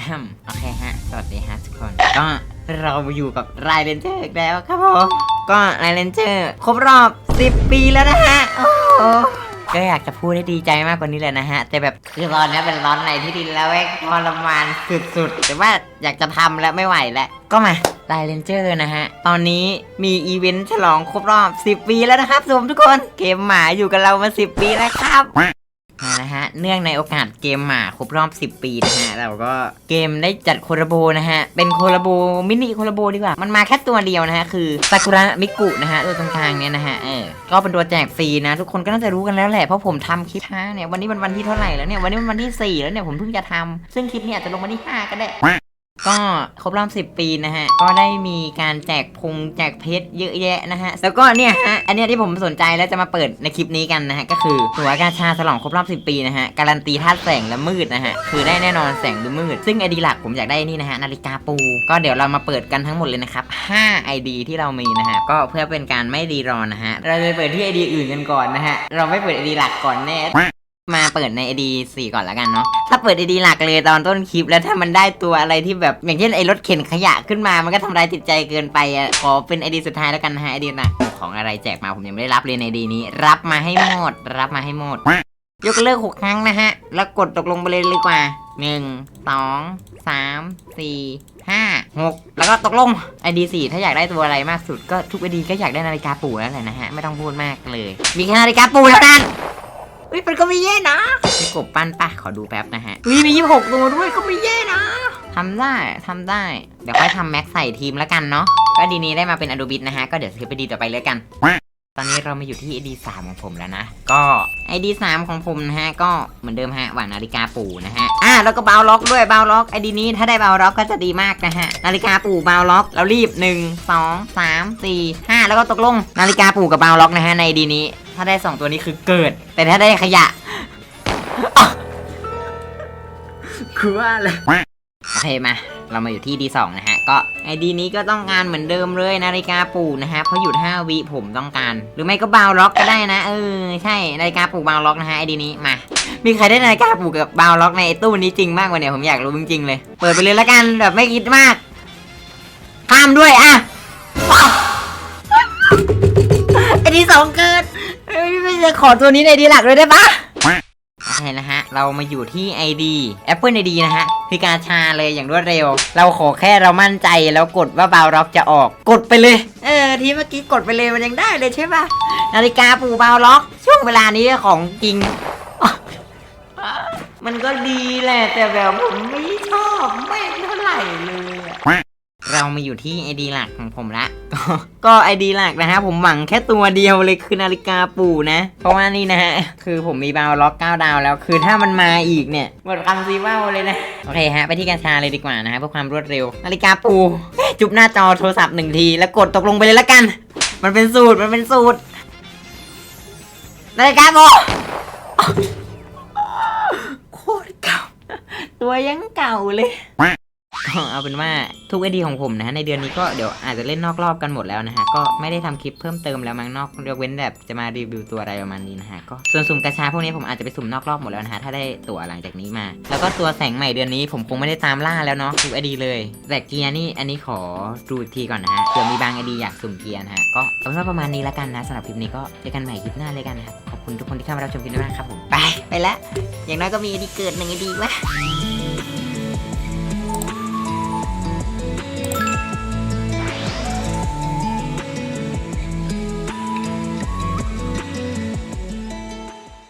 อะฮัมโอเคฮะ สวัสดีฮะทุกคน ก็เราอยู่กับไรเลนเจอร์อีกแล้วครับผม ก็ไรเลนเจอร์ครบรอบ 10 ปีแล้วนะฮะ โอ้โหก็อยากจะพูดให้ดีใจมากกว่านี้เลยนะฮะ แต่แบบคือตอนนี้เป็นร้อนในที่ดินแล้วแม่งทรมานสุดๆ แต่ว่าอยากจะทำแล้วไม่ไหวแล้ว ก็มาไดเลนเจอร์นะฮะ ตอนนี้มีอีเวนต์ฉลองครบรอบ 10 ปีแล้วนะครับทุกทุกคน เกมหมาอยู่กับเรามา 10 ปีแล้วครับ นะฮะ เนื่องในโอกาสเกมหมาครบรอบ 10 ปีนะฮะ เราก็เกมได้จัดโคลาโบนะฮะ เป็นโคลาโบมินิโคลาโบดีกว่า มันมาแค่ตัวเดียวนะฮะ คือซากุระมิกุนะฮะ ตัวตรงกลางเนี่ยนะฮะ เออ ก็เป็นตัวแจกฟรีนะ ทุกคนก็น่าจะรู้กันแล้วแหละ เพราะผมทำคลิปช้าเนี่ย วันนี้เป็นวันที่เท่าไหร่แล้วเนี่ย วันนี้เป็นวันที่ 4 แล้วเนี่ย ผมเพิ่งจะทำซึ่งคลิปเนี้อาจจะลงวันที่ 5 ก็ได้ ก็ครบรอบ 10 ปีนะฮะ ก็ได้มีการแจกพงแจกเพชรเยอะแยะนะฮะ แล้วก็เนี่ยฮะ อันเนี้ยที่ผมสนใจแล้วจะมาเปิดในคลิปนี้กันนะฮะ ก็คือตัวกาชาฉลองครบรอบ 10 ปีนะฮะ การันตีธาตุแสงและมืดนะฮะ คือได้แน่นอนแสงหรือมืด ซึ่งไอดีหลักผมอยากได้นี่นะฮะ นาฬิกาปู ก็เดี๋ยวเรามาเปิดกันทั้งหมดเลยนะครับ 5 ID ที่เรามีนะฮะ ก็เพื่อเป็นการไม่รีรอนะฮะ เราจะเปิดที่ ID อื่นกันก่อนนะฮะ เราไม่เปิด ID หลักก่อนแน่ มาเปิดใน ID 4 ก่อนแล้วกันเนาะ ถ้าเปิด ID หลักเลยตอนต้นคลิปแล้วถ้ามันได้ตัวอะไรที่แบบอย่างเช่นไอ้รถเข็นขยะขึ้นมา มันก็ทำร้ายจิตใจเกินไปอะขอเป็น ID สุดท้ายแล้วกันนะฮะ ID หลักของอะไรแจกมาผมยังไม่ได้รับเลยใน ID นี้ รับมาให้หมด รับมาให้หมด ยกเลิกหกครั้งนะฮะ แล้วกดตกลงไปเลยดีกว่าหนึ่งสองสามสี่ห้าหกแล้วก็ตกลง ID สี่ถ้าอยากได้ตัวอะไรมากสุดก็ทุก ID ก็อยากได้นาฬิกาปู่แล้วแหละนะฮะไม่ต้องพูดมากเลย มีแค่นาฬิกาปู่เท่านั้น เฮ้ยมันก็ไม่แย่นะมีกบปั้นปะขอดูแป๊บนะฮะอุ้ยมียี่หกตัวด้วยก็ไม่แย่นะทำได้ทำได้ เดี๋ยวค่อยทำแม็กใส่ทีมแล้วกันเนาะก็ดีนี้ได้มาเป็นอ d ด b บิ t นะฮะ ก็เดี๋ยวสคริปไปดีต่อไปเลยกันต อนนี้เรามาอยู่ที่ ID 3ของผมแล้วนะ ก็ ID 3ของผมนะฮะ ก็เหมือนเดิมฮะ หวานนาฬิกาปู่นะฮะ อะแล้วก็เบาล็อกด้วยเบาล็อก ID นี้ถ้าได้เบาล็อกก็จะดีมากนะฮะ นาฬิกาปู่เบาล็อก เรารีบ 1 2 3 4 5 แล้วก็ตกลง นาฬิกาปู่กับเบาล็อกนะฮะใน ID นี้ ถ้าได้ 2 ตัวนี้คือเกิด แต่ถ้าได้ขยะคือว่าเลยโอเคมา เรามาอยู่ที่ D2 นะฮะ ก็ไอดีนี้ก็ต้องการเหมือนเดิมเลยนาฬิกาปู่นะฮะเพราะหยุด5วิผมต้องการ หรือไม่ก็บาวล็อกก็ได้นะ เออ ใช่นาฬิกาปู่บาวล็อกนะฮะไอดีนี้มามีใครได้นาฬิกาปู่กับบาวล็อกในตู้นี้จริงบ้างวะเนี่ยผมอยากรู้จริงๆเลย เปิดไปเลยละกันแบบไม่คิดมากข้ามด้วยอะไอดีสองเกิดไม่จะขอตัวนี้ในดีหลักเลยได้ปะ ใช่นะฮะ เรามาอยู่ที่ ID Apple ID นะฮะคือการชาเลยอย่างรวดเร็ว เราขอแค่เรามั่นใจแล้วกดว่าบาวล็อกจะออก กดไปเลย เออ ทีเมื่อกี้กดไปเลยมันยังได้เลยใช่ปะนาฬิกาปู่บาวล็อก ช่วงเวลานี้ของจริง มันก็ดีแหละแต่แบบผมไม่ชอบไม่เท่าไหร่เลยอะ เรามาอยู่ที่ ID หลักของผมละ ก็ก็ ID หลักนะฮะผมหวังแค่ตัวเดียวเลยคือนาฬิกาปู่นะ เพราะว่านี่นะฮะ คือผมมีบาวล็อก9ดาวแล้ว คือถ้ามันมาอีกเนี่ยหมดคำซีว่าเลยนะ โอเคฮะ ไปที่กัญชาเลยดีกว่านะฮะเพื่อความรวดเร็ว นาฬิกาปู่จุบหน้าจอโทรศัพท์หนึ่งที แล้วกดตกลงไปเลยละกัน มันเป็นสูตรมันเป็นสูตรนาฬิกาปู่โคตรเก่า ตัวยังเก่าเลย ก็เอาเป็นว่าทุกไอดีของผมนะฮะในเดือนนี้ก็เดี๋ยวอาจจะเล่นนอกรอบกันหมดแล้วนะฮะก็ไม่ได้ทำคลิปเพิ่มเติมแล้วมั้งนอกยกเว้นแบบจะมารีวิวตัวอะไรประมาณนี้นะฮะก็ส่วนสุ่มกระชาพวกนี้ผมอาจจะไปสุ่มนอกรอบหมดแล้วนะฮะถ้าได้ตั๋วหลังจากนี้มา แล้วก็ตัวแสงใหม่เดือนนี้ผมคงไม่ได้ตามล่าแล้วเนาะทุกไอดีเลยแต่เกียร์นี่อันนี้ขอดูทีก่อนนะฮะเผื่อมีบางไอดีอยากสุ่มเกียร์นะฮะก็เอาเป็นว่าประมาณนี้แล้วกันนะสำหรับคลิปนี้ก็เจอกันใหม่คลิปหน้าเลยกันนะครับขอบคุณทุกคนที่เข้ามารับชมคลิปนี้มากครับผมไปไปล้วอย่างน้อยก็มีไอดีเกิดหนึ่งไอดีวะ